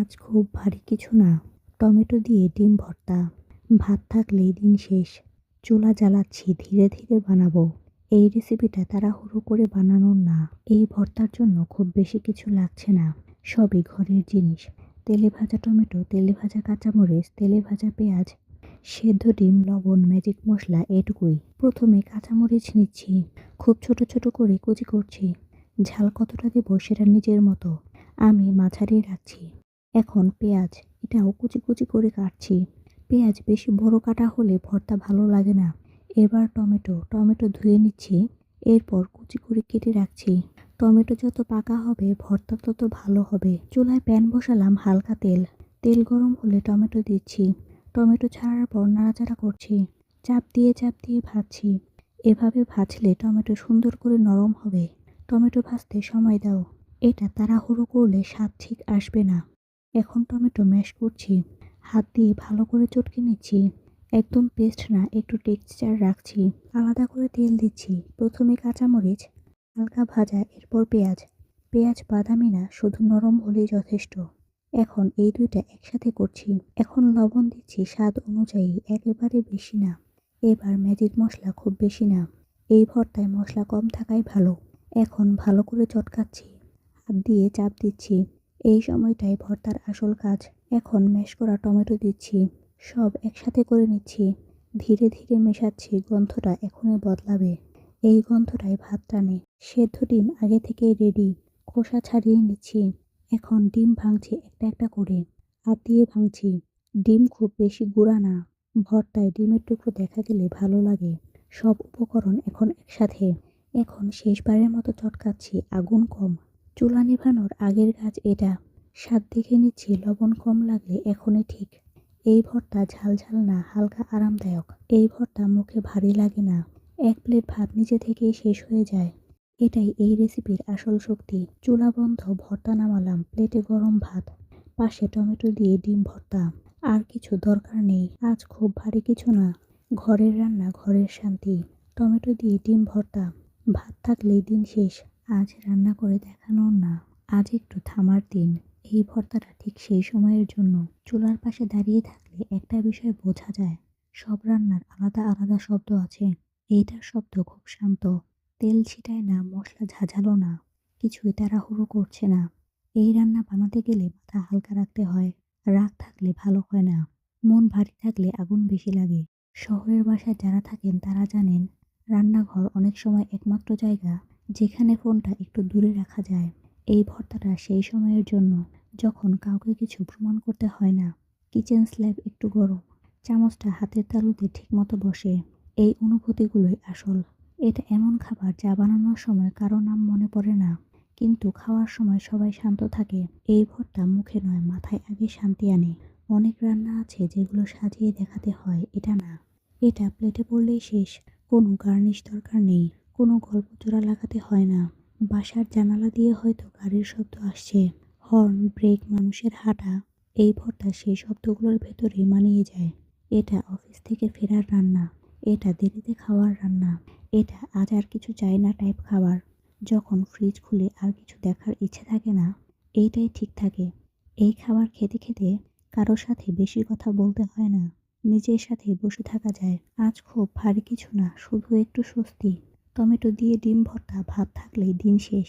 আজ খুব ভারী কিছু না। টমেটো দিয়ে ডিম ভর্তা। ভাত থাকলেই দিন শেষ। চুলা জ্বালাচ্ছি, ধীরে ধীরে বানাবো। এই রেসিপিটা তারা তাড়াহুড়ো করে বানানোর না। এই ভর্তার জন্য খুব বেশি কিছু লাগছে না। সবই ঘরের জিনিস। তেলে ভাজা টমেটো, তেলে ভাজা কাঁচামরিচ, তেলে ভাজা পেঁয়াজ, সেদ্ধ ডিম, লবণ ম্যাজিক মশলা এটুকুই। প্রথমে কাঁচামরিচ নিচ্ছি। খুব ছোট ছোট করে কুচি করছি। ঝাল কতটা দেব সেটা নিজের মতো। আমি মাঝারি রাখছি। এখন পেঁয়াজ, এটাও কুচি কুচি করে কাটছি। পেঁয়াজ বেশি বড় কাটা হলে ভর্তা ভালো লাগে না। এবার টমেটো টমেটো ধুয়ে নিচ্ছি, এরপর কুচি করে কেটে রাখছি। টমেটো যত পাকা হবে, ভর্তা তত ভালো হবে। চুলায় প্যান বসালাম হালকা তেল। তেল গরম হলে টমেটো দিচ্ছি। টমেটো ছাড়ার পর নাড়াচাড়া করছি। চাপ দিয়ে চাপ দিয়ে ভাজছি। এভাবে ভাজলে টমেটো সুন্দর করে নরম হবে। টমেটো ভাজতে সময় দাও। এটা তাড়াহুড়ো করলে স্বাদ ঠিক আসবে না। এখন টমেটো ম্যাশ করছি। হাত দিয়ে ভালো করে চটকে নিচ্ছি। একদম পেস্ট না, একটু টেক্সচার রাখছি। আলাদা করে তেল দিচ্ছি। প্রথমে কাঁচামরিচ, হালকা ভাজা, এরপর পেঁয়াজ। পেঁয়াজ, বাদামি না, শুধু নরম হলেই যথেষ্ট। এখন এই দুইটা একসাথে করছি। এখন লবণ দিচ্ছি স্বাদ অনুযায়ী, একেবারে বেশি না। এবার ম্যাজিক মশলা খুব বেশি না। এই ভর্তায় মশলা কম থাকাই ভালো। এখন ভালো করে চটকাচ্ছি। হাত দিয়ে চাপ দিচ্ছি। এই সময়টাই ভর্তার আসল কাজ। এখন ম্যাশ করা টমেটো দিচ্ছি। সব একসাথে করে নিচ্ছি। ধীরে ধীরে মেশাচ্ছি, গন্ধটা এখনই বদলাবে। এই গন্ধটাই ভাত টানে। সেদ্ধ ডিম আগে থেকেই রেডি খোসা ছাড়িয়ে নিচ্ছি। এখন ডিম ভাঙছি একটা একটা করে। হাত দিয়ে ভাঙছি। ডিম খুব বেশি গুঁড়া না। ভর্তায় ডিমের টুকরো দেখা গেলে ভালো লাগে। সব উপকরণ এখন একসাথে। এখন শেষবারের মতো চটকাচ্ছি, আগুন কম। চুলা নেভানোর আগের কাজ এটা। স্বাদ দেখে নিচ্ছি, লবণ কম লাগলে এখনই ঠিক। এই ভর্তা ঝাল ঝাল না, হালকা আরামদায়ক। এই ভর্তা মুখে ভারী লাগে না। এক প্লেট ভাত নিজে থেকেই শেষ হয়ে যায়। এটাই এই রেসিপির আসল শক্তি। চুলা বন্ধ, ভর্তা নামালাম, প্লেটে গরম ভাত। পাশে টমেটো দিয়ে ডিম ভর্তা। আর কিছু দরকার নেই, আজ খুব ভারী কিছু না। ঘরের রান্না, ঘরের শান্তি। টমেটো দিয়ে ডিম ভর্তা। ভাত থাকলেই দিন শেষ। আজ রান্না করে দেখানোর না, আজ একটু থামার দিন। এই ভর্তাটা ঠিক সেই সময়ের জন্য। চুলার পাশে দাঁড়িয়ে থাকলে একটা বিষয় বোঝা যায়। সব রান্নার আলাদা আলাদা শব্দ আছে। এইটার শব্দ খুব শান্ত। তেল ছিটায় না, মশলা ঝাঝালো না। কিছুই তাড়াহুড়ো করছে না। এই রান্না বানাতে গেলে মাথা হালকা রাখতে হয়। রাগ থাকলে ভালো হয় না। মন ভারী থাকলে আগুন বেশি লাগে। শহরের বাসায় যারা থাকেন তারা জানেন, রান্নাঘর অনেক সময় একমাত্র জায়গা। যেখানে ফোনটা একটু দূরে রাখা যায়, এই ভর্তাটা সেই সময়ের জন্য যখন কাউকে কিছু প্রমাণ করতে হয় না। কিচেন স্ল্যাব একটু গরম, চামচটা হাতের তালুতে ঠিকমতো বসে, এই অনুভূতিগুলোই আসল। এটা এমন খাবার যা বানানোর সময় কারও নাম মনে পড়ে না, কিন্তু খাওয়ার সময় সবাই শান্ত থাকে। এই ভর্তা মুখে নয়, মাথায় আগে শান্তি আনে। অনেক রান্না আছে যেগুলো সাজিয়ে দেখাতে হয়, এটা না। এটা প্লেটে পড়লেই শেষ, কোনো গার্নিশ দরকার নেই। কোনো গল্প জোড়া লাগাতে হয় না। বাসার জানালা দিয়ে হয়তো গাড়ির শব্দ আসছে। হর্ন, ব্রেক, মানুষের হাঁটা, এই ভর্তা সেই শব্দগুলোর ভেতরে মানিয়ে যায়। এটা অফিস থেকে ফেরার রান্না, এটা দেরিতে খাওয়ার রান্না, এটা আজ আর কিছু চাই না টাইপ খাবার। যখন ফ্রিজ খুলে আর কিছু দেখার ইচ্ছে থাকে না, এইটাই ঠিক থাকে। এই খাবার খেতে খেতে কারোর সাথে বেশি কথা বলতে হয় না, নিজের সাথে বসে থাকা যায়। আজ খুব ভারী কিছু না, শুধু একটু স্বস্তি। টমেটো দিয়ে ডিম ভর্তা ভাত থাকলেই দিন শেষ।